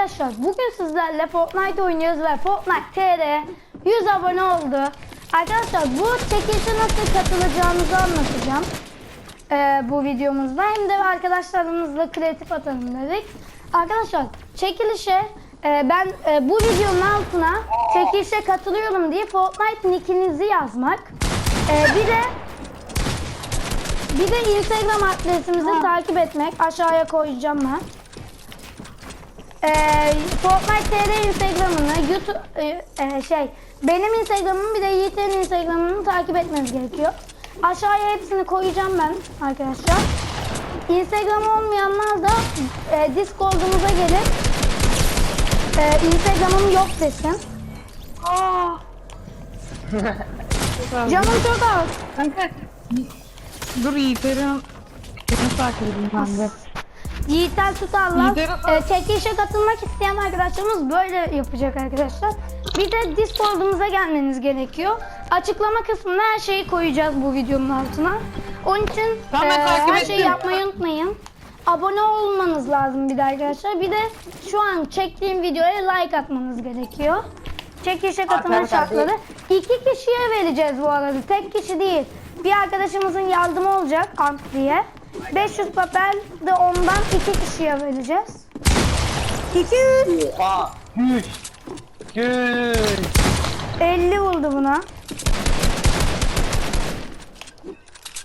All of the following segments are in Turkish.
Arkadaşlar bugün sizlerle Fortnite oynuyoruz ve Fortnite TR 100 abone oldu. Arkadaşlar bu çekilişe nasıl katılacağınızı anlatacağım. Ee, bu videomuzda hem de arkadaşlarımızla kreatif atalım dedik. Arkadaşlar çekilişe e, ben e, bu videonun altına çekilişe katılıyorum diye Fortnite nickinizi yazmak. E, bir de bir de Instagram adresimizi takip etmek. Aşağıya koyacağım ben. Ee, Fortnite TR Instagram'ını, YouTube e, e, şey benim Instagram'ımı bir de Yiğit'in Instagram'ını takip etmeniz gerekiyor. Aşağıya hepsini koyacağım ben arkadaşlar. Instagram olmayanlar da e, Discord'umuza gelip e, Instagram'ım yok desin. Aa. Canım çok az. Kanka. Dur Yiğiter'in Nasıl takip edeyim ben de? Yiğitler tutarlar. Yiğitler- Ee, çekilişe katılmak isteyen arkadaşlarımız böyle yapacak arkadaşlar. Bir de Discord'umuza gelmeniz gerekiyor. Açıklama kısmına her şeyi koyacağız bu videonun altına. Onun için e, her şeyi yapmayı unutmayın. Abone olmanız lazım bir de arkadaşlar. Bir de şu an çektiğim videoya like atmanız gerekiyor. Çekilişe katılma şartları. iki kişiye vereceğiz bu arada. Tek kişi değil. Bir arkadaşımızın yardımı olacak Ant diye. 500 papel de ondan iki kişiye vereceğiz. 200. Oha. Güç. Güç. 50 vurdu buna.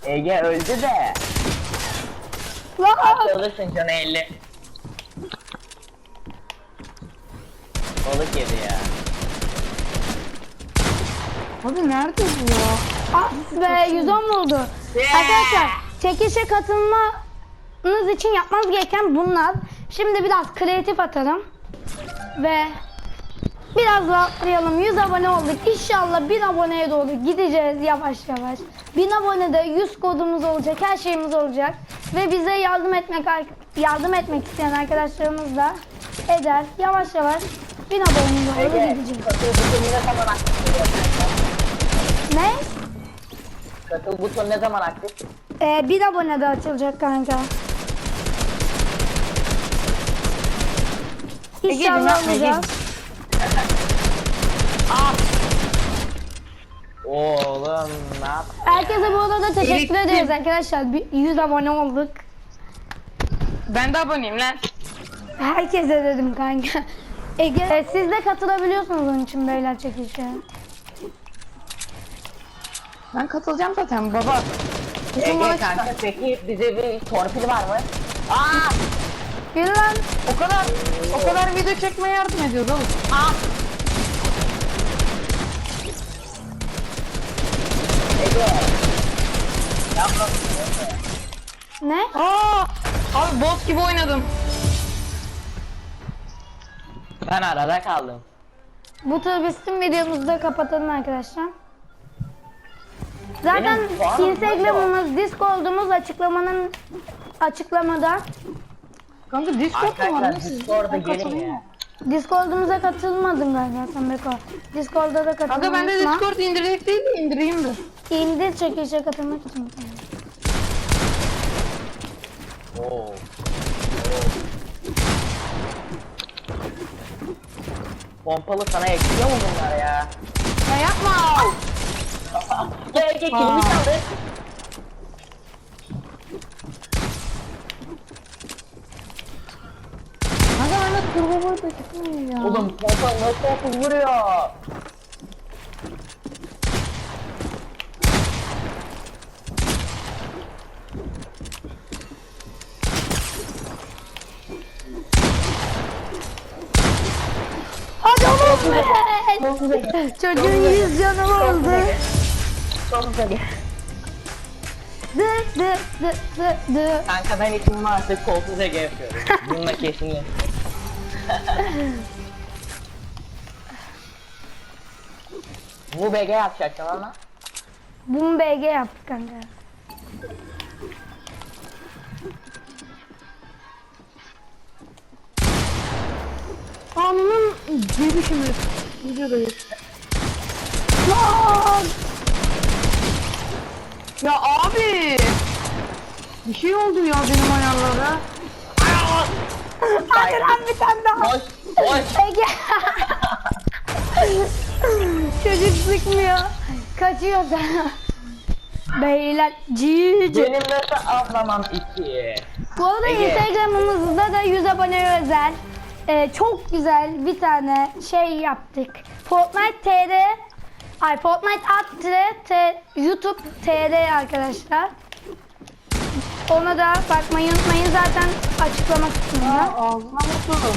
Ege öldü de. Lan! Alırsın canı 50. Balık yedi ya. Abi nerede bu ya? Ah be 110 vurdu. Arkadaşlar çekişe katılmanız için yapmanız gereken bunlar. Şimdi biraz kreatif atalım. Ve biraz rahatlayalım. 100 abone olduk. İnşallah 1000 aboneye doğru gideceğiz yavaş yavaş. 1000 abonede 100 kodumuz olacak, her şeyimiz olacak. Ve bize yardım etmek yardım etmek isteyen arkadaşlarımız da eder. Yavaş yavaş 1000 aboneye doğru gideceğiz. Katıl butonu ne zaman aktif? Ee, bir abone de açılacak kanka. Ege'cim İnşallah yapma. Oğlum ne yap? Herkese bu arada teşekkür Erittim. ederiz arkadaşlar. Bir 100 abone olduk. Ben de aboneyim lan. Herkese dedim kanka. Ege, e, siz de katılabiliyorsunuz onun için beyler çekilişe. Ben katılacağım zaten baba. Kesin Ege bana kanka peki bize bir torpil var mı? Aa! Yürü lan. O kadar o kadar video çekmeye yardım ediyoruz oğlum. Aa! Ege. Yapma. Ne? Aa! Abi boss gibi oynadım. Ben arada kaldım. Bu bizim videomuzu da kapatalım arkadaşlar. Zaten Instagram'ımız, Discord'umuz açıklamanın açıklamada. Kanka Discord mu var? Arkadaşlar Nasıl? Discord'a Ben gelin ya. mı? Discord'umuza katılmadın galiba sen Beko. Discord'da da katılmayı Kanka ben de unutma. Discord indirecek değil de indireyim de. İndir çekilişe katılmak için. Oo. Pompalı sana ekliyor mu bunlar ya? Ya yapma. Ege kilimi. Kanka ben de turbo boy da çıkmıyor ya. Oğlum pompa nasıl okul vuruyor? Hadi! Çocuğun yüz canı oldu. Çok güzel. Dı dı dı dı dı. Kanka ben içimi artık kolsuz Ege yapıyorum. Bununla kesinlikle. Bu BG yapacaksın ama. Bunu BG yaptık kanka. Anının gelişimi. Videodayız. Lan! Ya abi. Bir şey oldu ya benim ayarlara. Hadi lan bir tane daha. Boş. Boş. Ege. Çocuk sıkmıyor. Kaçıyor sana. Beyler cici. Benim nasıl atlamam iki? Bu arada Ege. Instagram'ımızda da 100 aboneye özel e, çok güzel bir tane şey yaptık. Fortnite TR Ay Fortnite T, YouTube TR arkadaşlar. Ona da bakmayı unutmayın zaten açıklama kısmında. Ağzına vurdum.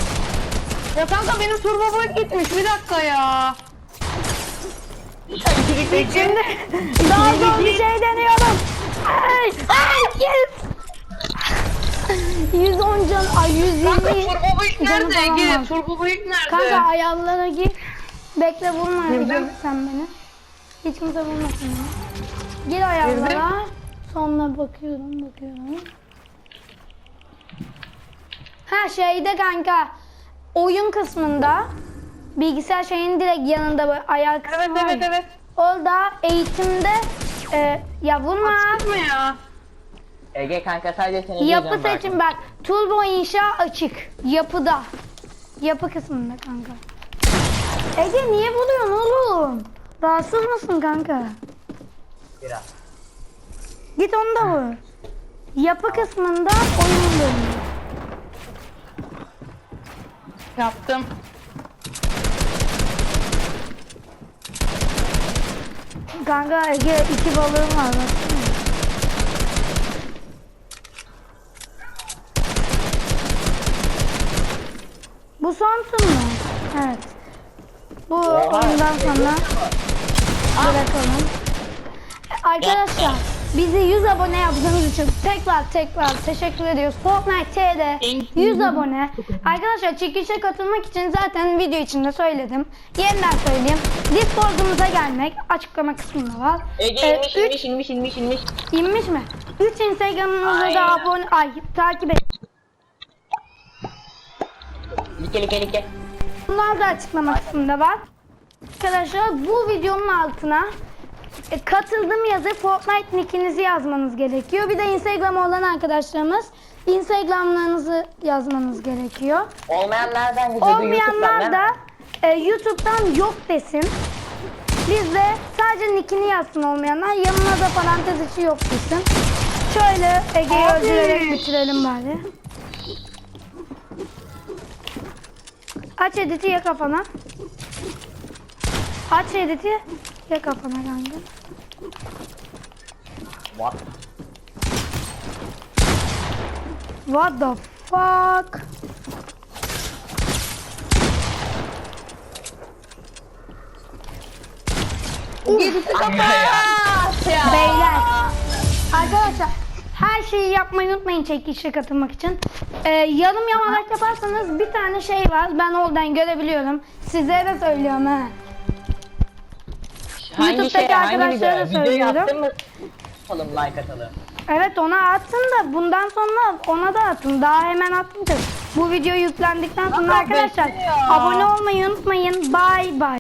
Ya kanka benim turbo boy gitmiş bir dakika ya. Şimdi daha zor bir şey deniyorum. Ay, ay, yes. 110 can, ay 120 Kanka turbo boy canı nerede falan Ege? var. Turbo boy nerede? Kanka ayarlara gir. Bekle vurma Girdim. sen beni. Hiç kimse vurmasın beni. Gir ayarlara. Sonra bakıyorum bakıyorum. Ha şeyde kanka. Oyun kısmında bilgisayar şeyin direkt yanında böyle ayar kısmı Evet var evet ya. evet. Orada eğitimde e, ya vurma. Açtık mı ya? Ege kanka sadece seni Yapı diyeceğim seçim bak. Turbo inşa açık. Yapıda. Yapı kısmında kanka. Ege niye vuruyorsun oğlum? Rahatsız mısın kanka? Biraz. Git onu da vur. Yapı kısmında oyun bölümü. Yaptım. Kanka Ege iki balığım var baksana. Bu son mu? Evet. Bu oyundan sonra bırakalım. Arkadaşlar bizi 100 abone yaptığınız için tekrar tekrar teşekkür ediyoruz. Fortnite TR'de 100 abone. Arkadaşlar çekilişe katılmak için zaten video içinde söyledim. Yeniden söyleyeyim. Discord'umuza gelmek açıklama kısmında var. Ege Ee, inmiş üç- inmiş inmiş inmiş inmiş. İnmiş mi? 3 Instagram'ımıza da abone, ay takip et. Like like like. Bunlar da açıklama kısmında var. Arkadaşlar bu videonun altına e, katıldım yazıp Fortnite nickinizi yazmanız gerekiyor. Bir de Instagram olan arkadaşlarımız Instagramlarınızı yazmanız gerekiyor. Olmayan nereden gidiyordu? YouTube'dan Olmayanlar da e, YouTube'dan yok desin. Biz de sadece nickini yazsın olmayanlar. Yanına da parantez içi yok desin. Şöyle Ege'yi öldürerek bitirelim bari. Aç editi ya kafana. Aç editi ya kafana kanka. What? What the fuck? Gerisi kapat. Ya. Beyler. Arkadaşlar her şeyi yapmayı unutmayın çekilişe katılmak için. Ee, yarım yamalak yaparsanız bir tane şey var. Ben oradan görebiliyorum. Sizlere de söylüyorum ha. Hangi YouTube'daki şey, hangi arkadaşlara video? da Videoyu söylüyorum. attın mı? Atalım like atalım. Evet ona attım da bundan sonra ona da atın. Daha hemen attım da. Bu video yüklendikten sonra Aa, arkadaşlar bekliyor. abone olmayı unutmayın. Bye bye.